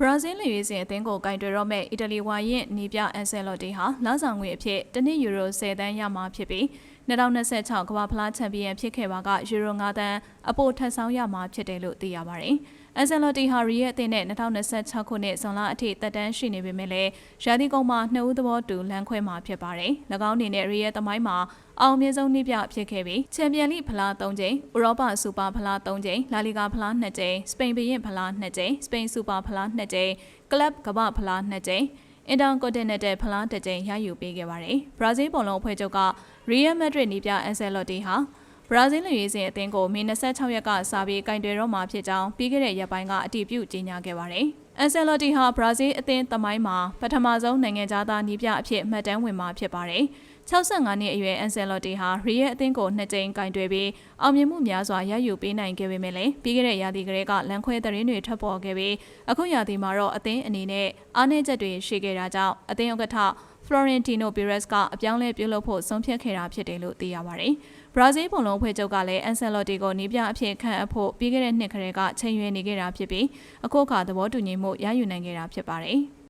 ဘရာဇီးလူရေးစဉ်အသင်းကိုကင်တွယ်တော့မဲ့အီတလီဝါရင်နီးပြအန်ဆယ်လော်တီဟာလဆောင်ငွေအဖြစ်တစ်နှစ်ယူရို10တန်းရမှာဖြစ်ပြီး 2026ကမ္ဘာဖလားချန်ပီယံဖြစ်ခဲ့ပါကယူရို9တန်းအပိုထပ်ဆောင်ရမှာဖြစ်တယ်လို့သိရပါတယ်။အန်ဆယ်လော်တီဟာရီရဲ့အသင်းနဲ့2026ခုနှစ်ဇွန်လအထိတက်တန်းရှိနေပေမဲ့လည်းရာသီကုန်မှာနှစ်ဦးသဘောတူလမ်းခွဲမှာဖြစ်ပါတယ်။၎င်းအနေနဲ့ရီရဲ့သမိုင်းမှာအောင်မြင်ဆုံးနှစ်ပြဖြစ်ခဲ့ပြီးချန်ပီယံလိဖလား3ကြိမ်၊ဥရောပစူပါဖလား3ကြိမ်၊လာလီဂါဖလား2ကြိမ်၊စပိန်ဘီရင်ဖလား2ကြိမ်၊စပိန်စူပါဖလား2ကြိမ်၊ကလပ်ကမ္ဘာဖလား2ကြိမ် အင်တာကွန်တင်နယ်တယ်ဖလားတစ်ကြိမ်ရယူပေးခဲ့ပါတယ်။ဘရာဇီးဘောလုံးအဖွဲ့ချုပ်ကရီယယ်မက်ဒရစ်နီးပြအန်ဆယ်လော်တီဟာ ဘရာဇီးလူရေးစဉ်အသင်းကိုမေ26ရက်ကစာပြီးကင်တွယ်တော့မှာဖြစ်ကြောင်းပြီးခဲ့တဲ့ရက်ပိုင်းကအတည်ပြုကြေညာခဲ့ပါတယ်။အန်ဆယ်လော်တီဟာဘရာဇီးအသင်းသမိုင်းမှာပထမဆုံးနိုင်ငံသားနီးပြအဖြစ်မှတ်တမ်းဝင်မှာဖြစ်ပါတယ်။65နှစ်အရွယ်အန်ဆယ်လော်တီဟာရီရဲ့အသင်းကိုနှစ်ကြိမ်ကင်တွယ်ပြီးအောင်မြင်မှုများစွာရယူပေးနိုင်ခဲ့ပေမဲ့လည်းပြီးခဲ့တဲ့ရာသီကလေးကလန်ခွဲသတင်းတွေထွက်ပေါ်ခဲ့ပြီးအခုရာသီမှာတော့အသင်းအနေနဲ့အားနည်းချက်တွေရှိခဲ့တာကြောင့်အသင်းဥက္ကဋ္ဌ Florentino Perez ကအပြောင်းလဲပြုလုပ်ဖို့ဆုံးဖြတ်ခဲ့တာဖြစ်တယ်လို့သိရပါတယ်။ဘရာဇီးဘုံလုံးဖွဲ့ချုပ်ကလည်းအန်ဆယ်လော်တီကိုနီးပြအဖြစ်ခန့်အပ်ဖို့ပြီးခဲ့တဲ့နှစ်ကလေးကချိန်ရွေးနေခဲ့တာဖြစ်ပြီးအခုအခါသဘောတူညီမှုရယူနိုင်ခဲ့တာဖြစ်ပါတယ်။